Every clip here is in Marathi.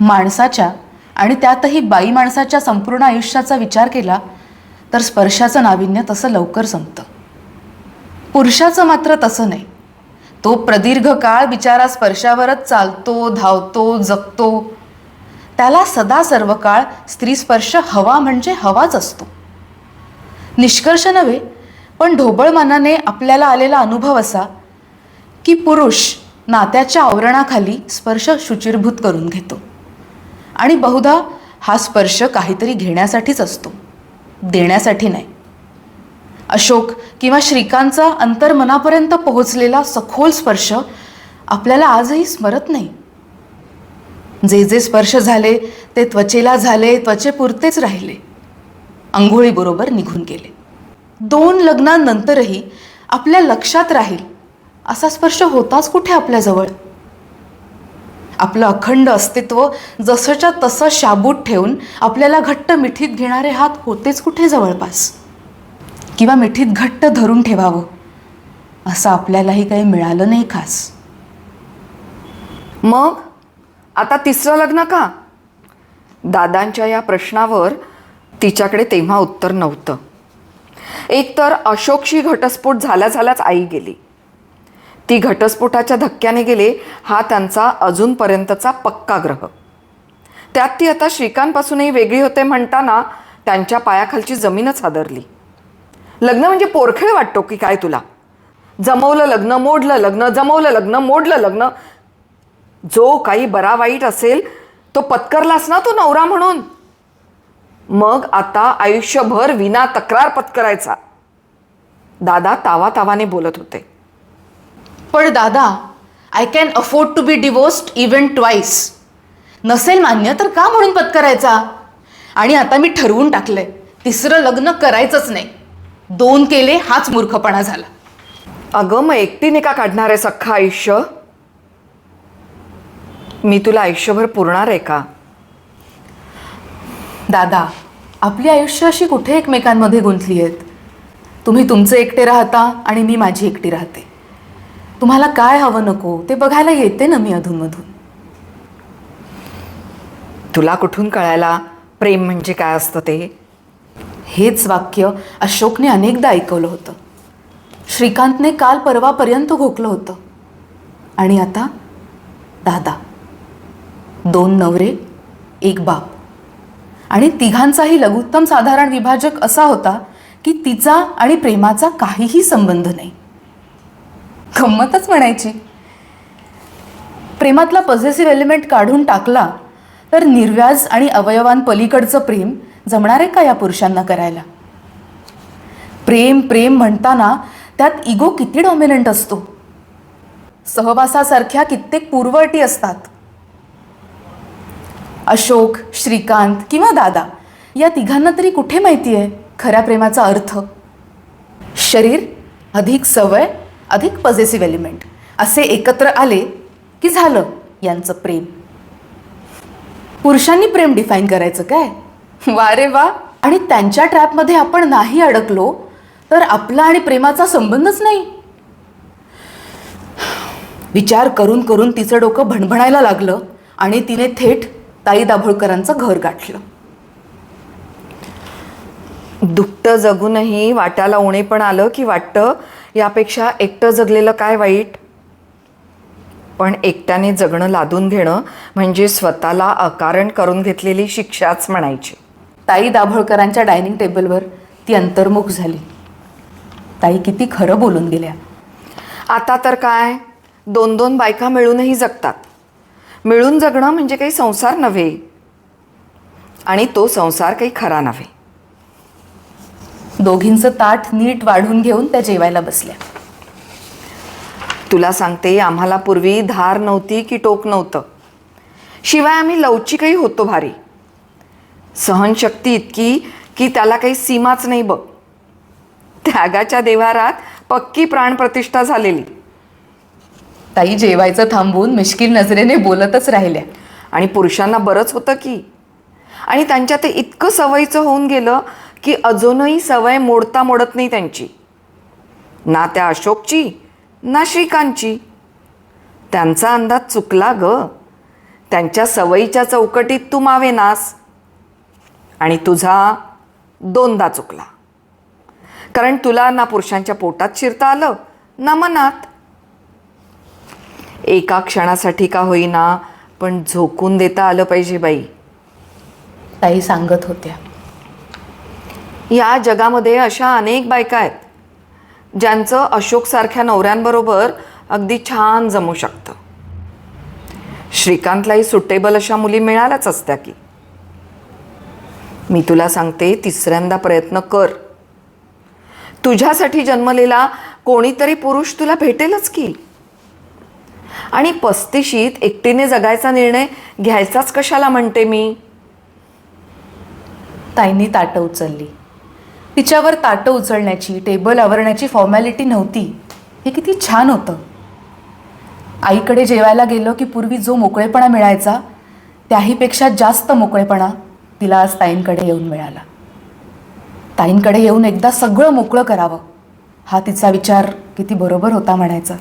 माणसाच्या आणि त्यातही बाई माणसाच्या संपूर्ण आयुष्याचा विचार केला तर स्पर्शाचं नाविन्य तसं लवकर संपतं. पुरुषाचं मात्र तसं नाही. तो प्रदीर्घ काळ बिचारा स्पर्शावरच चालतो धावतो जगतो. त्याला सदा सर्व काळ स्त्री स्पर्श हवा म्हणजे हवाच असतो. निष्कर्ष नव्हे पण ढोबळ मनाने आपल्याला आलेला अनुभव असा की पुरुष नात्याच्या आवरणाखाली स्पर्श शुचिरभूत करून घेतो. आणि बहुधा हा स्पर्श काहीतरी घेण्यासाठीच असतो. देण्यासाठी नाही. अशोक किंवा श्रीकांतचा अंतर्मनापर्यंत पोहोचलेला सखोल स्पर्श आपल्याला आजही स्मरत नाही. जे जे स्पर्श झाले ते त्वचेला झाले त्वचेपुरतेच राहिले. आंघोळीबरोबर निघून गेले. दोन लग्नांनंतरही आपल्या लक्षात राहील असा स्पर्श होताच कुठे आपल्याजवळ? आपलं अखंड अस्तित्व जसंच्या तसं शाबूत ठेवून आपल्याला घट्ट मिठीत घेणारे हात होतेच कुठे जवळपास? किंवा मिठीत घट्ट धरून ठेवावं? असं आपल्यालाही काही मिळालं नाही खास. मग? आता तिसरं लग्न का? दादांच्या या प्रश्नावर तिच्याकडे तेव्हा उत्तर नव्हतं. एकतर अशोकशी घटस्फोट झाल्या झाल्याच आई गेली. ती घटस्फोटाच्या धक्क्याने गेले हा त्यांचा अजूनपर्यंतचा पक्का ग्रह. त्यात ती आता श्रीकांतपासूनही वेगळी होते म्हणताना त्यांच्या पायाखालची जमीनच हादरली. लग्न म्हणजे पोरखेळ वाटतो की काय तुला? जमवलं लग्न मोडलं लग्न जमवलं लग्न मोडलं लग्न. जो काही बरा वाईट असेल तो पत्करलास ना तो नवरा म्हणून? मग आता आयुष्यभर विना तक्रार पत्करायचा. दादा तावा तावाने बोलत होते. पण दादा I can afford to be divorced even twice नसेल मान्य तर का म्हणून पत्करायचा? आणि आता मी ठरवून टाकलंय तिसरं लग्न करायचंच नाही. दोन केले हाच मूर्खपणा झाला. अगं मग एकटीने का काढणार आहे सख्खं आयुष्य? मी तुला आयुष्यभर पुरणार आहे का? दादा आपली आयुष्य अशी कुठे एकमेकांमध्ये गुंतली आहेत? तुम्ही तुमचे एकटे राहता आणि मी माझी एकटी राहते. तुम्हाला काय हवं नको ते बघायला येते ना मी अधूनमधून. तुला कुठून कळायला प्रेम म्हणजे काय असतं ते? हेच वाक्य अशोकने अनेकदा ऐकवलं होतं. श्रीकांतने काल परवापर्यंत घोकलं होतं. आणि आता दादा दोन नवरे एक बाप. आणि तिघांचाही लघुत्तम साधारण विभाजक असा होता की तिचा आणि प्रेमाचा काहीही संबंध नाही. गंमतच म्हणायची. प्रेमातला पॉझिटिव्ह एलिमेंट काढून टाकला तर निर्व्याज आणि अवयवांपलीकडचं प्रेम जमणार आहे का या पुरुषांना करायला? प्रेम प्रेम म्हणताना त्यात इगो किती डॉमिनंट असतो? सहवासासारख्या कित्येक पूर्वअटी असतात. अशोक श्रीकांत किंवा दादा या तिघांना तरी कुठे माहिती आहे? खऱ्या प्रेमाचा अर्थ? शरीर अधिक सवय अधिक पॉझिटिव्ह एलिमेंट असे एकत्र आले की झालं यांचं प्रेम. पुरुषांनी प्रेम डिफाईन करायचं काय? वा रे वा आणि त्यांच्या ट्रॅपमध्ये आपण नाही अडकलो तर आपला आणि प्रेमाचा संबंधच नाही. विचार करून करून तिचं डोकं भणभणायला लागलं आणि तिने थेट ताई दाभोळकरांचं घर गाठलं. दुपटं जगूनही वाट्याला उणे पण आलं की वाटतं यापेक्षा एकटं जगलेलं काय वाईट? पण एकट्याने जगणं लादून घेणं म्हणजे स्वतःला अकारण करून घेतलेली शिक्षाच म्हणायची. ताई दाभोळकरांच्या डायनिंग टेबलवर ती अंतर्मुख झाली. ताई किती खरं बोलून गेल्या आता तर काय? दोन दोन बायका मिळूनही जगतात. मिळून जगणं म्हणजे काही संसार नव्हे. आणि तो संसार काही खरा नव्हे. दोघींचं ताट नीट वाढून घेऊन त्या जेवायला बसल्या. तुला सांगते आम्हाला पूर्वी धार नव्हती की टोक नव्हतं. शिवाय आम्ही लवचिकही होतो भारी. सहनशक्ती इतकी की त्याला काही सीमाच नाही बघ. त्यागाच्या देवारात पक्की प्राणप्रतिष्ठा झालेली. ताई जेवायचं थांबवून मिश्किल नजरेने बोलतच राहिल्या. आणि पुरुषांना बरंच होतं की. आणि त्यांच्या ते इतकं सवयीचं होऊन गेलं की अजूनही सवय मोडता मोडत नाही त्यांची. ना त्या अशोकची ना श्रीकांतची. त्यांचा अंदाज चुकला ग. त्यांच्या सवयीच्या चौकटीत तू मावेनास आणि तुझा दोनदा चुकला. कारण तुला ना पुरुषांच्या पोटात शिरता आलं ना मनात. एका क्षणासाठी का होईना पण झोकून देता आलं पाहिजे बाई. ताई सांगत होत्या. या जगामध्ये अशा अनेक बायका आहेत ज्यांचं अशोकसारख्या नवऱ्यांबरोबर अगदी छान जमू शकतं. श्रीकांतलाही सुटेबल अशा मुली मिळाल्याच असत्या की. मी तुला सांगते तिसऱ्यांदा प्रयत्न कर. तुझ्यासाठी जन्मलेला कोणीतरी पुरुष तुला भेटेलच की. आणि पस्तीशीत एकटीने जगायचा निर्णय घ्यायचाच कशाला म्हणते मी? ताईंनी ताटं उचलली. तिच्यावर ताटं उचलण्याची टेबल आवरण्याची फॉर्मॅलिटी नव्हती. हे किती छान होतं. आईकडे जेवायला गेलो की पूर्वी जो मोकळेपणा मिळायचा त्याहीपेक्षा जास्त मोकळेपणा तिला आज ताईंकडे येऊन मिळाला. ताईंकडे येऊन एकदा सगळं मोकळं करावं हा तिचा विचार किती बरोबर होता म्हणायचा.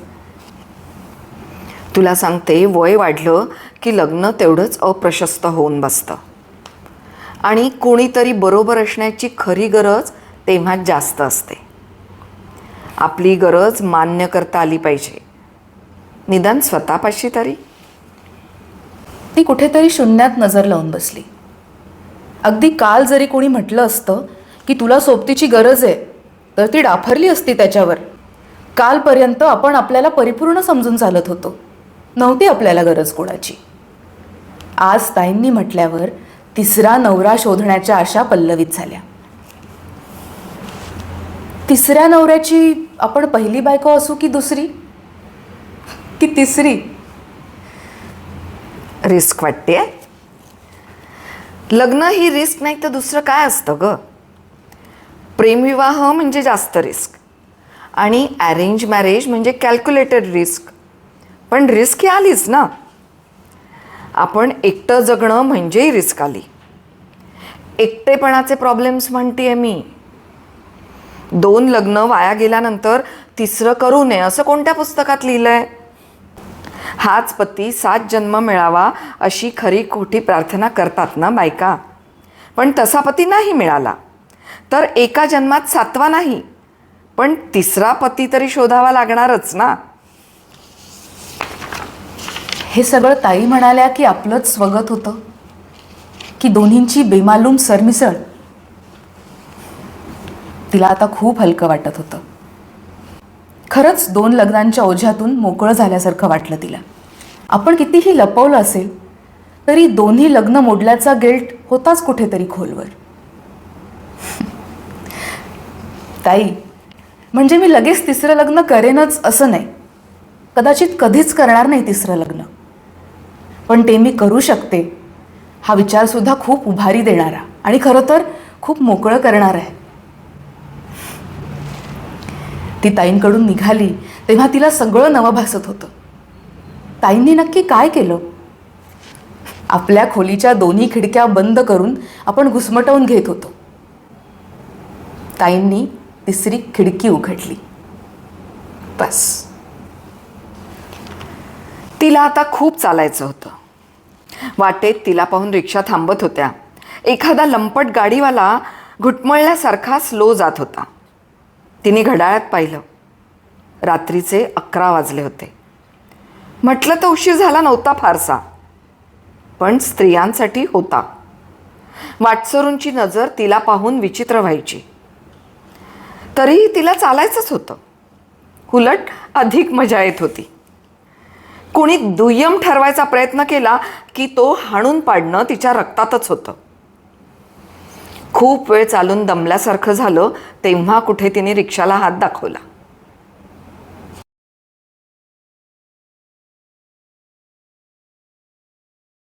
तुला सांगते वय वाढलं की लग्न तेवढंच अप्रशस्त होऊन बसतं. आणि कोणीतरी बरोबर असण्याची खरी गरज तेव्हाच जास्त असते. आपली गरज मान्य करता आली पाहिजे. निदान स्वतःपाशी तरी. ती कुठेतरी शून्यात नजर लावून बसली. अगदी काल जरी कोणी म्हटलं असतं की तुला सोबतीची गरज आहे तर ती डाफरली असती त्याच्यावर. कालपर्यंत आपण आपल्याला परिपूर्ण समजून चालत होतो. नव्हती आपल्याला गरज कोणाची. आज ताईंनी म्हटल्यावर तिसरा नवरा शोधण्याच्या आशा पल्लवित झाल्या. तिसऱ्या नवऱ्याची आपण पहिली बायको असू की दुसरी? की तिसरी? रिस्क वाटते लग्न ही रिस्क नाही तर दुसरं काय असतं ग? प्रेमविवाह म्हणजे जास्त रिस्क. आणि अरेंज मॅरेज म्हणजे कॅल्क्युलेटेड रिस्क पण रिस्क ही आलीच ना? आपण एकटं जगणं म्हणजेही रिस्क आली. एकटेपणाचे प्रॉब्लेम्स म्हणते आहे मी. दोन लग्न वाया गेल्यानंतर तिसरं करू नये असं कोणत्या पुस्तकात लिहिलंय? हाच पती सात जन्म मिळावा अशी खरी खोटी प्रार्थना करतात ना बायका. पण तसा पती नाही मिळाला. तर एका जन्मात सातवा नाही. पण तिसरा पती तरी शोधावा लागणारच ना. हे सगळं ताई म्हणाल्या की आपलंच स्वगत होतं. की दोन्हींची बेमालूम सरमिसळ तिला आता खूप हलकं वाटत होतं. खरंच दोन लग्नांच्या ओझ्यातून मोकळं झाल्यासारखं वाटलं तिला. आपण कितीही लपवलं असेल तरी दोन्ही लग्न मोडल्याचा गिल्ट होताच कुठेतरी खोलवर. ताई म्हणजे मी लगेच तिसरं लग्न करेनच असं नाही. कदाचित कधीच करणार नाही तिसरं लग्न. पण ते मी करू शकते हा विचारसुद्धा खूप उभारी देणारा आणि खरं तर खूप मोकळं करणार आहे. ती ताईंकडून निघाली तेव्हा तिला सगळं नवं भासत होतं. ताईंनी नक्की काय केलं? आपल्या खोलीच्या दोन्ही खिडक्या बंद करून आपण घुसमटवून घेत होतो. ताईंनी तिसरी खिडकी उघडली. बस. तिला आता खूप चालायचं होतं. वाटेत तिला पाहून रिक्षा थांबत होत्या. एखादा लंपट गाडीवाला घुटमळल्यासारखा स्लो जात होता. तिने घड्याळात पाहिलं. रात्रीचे अकरा वाजले होते. म्हटलं तर उशीर झाला नव्हता फारसा. पण स्त्रियांसाठी होता. वाटसरूंची नजर तिला पाहून विचित्र व्हायची. तरीही तिला चालायचंच होतं. उलट अधिक मजा येत होती. कुणी दुय्यम ठरवायचा प्रयत्न केला की तो हाणून पाडणं तिच्या रक्तातच होतं. खूप वेळ चालून दमल्यासारखं झालं तेव्हा कुठे तिने रिक्षाला हात दाखवला.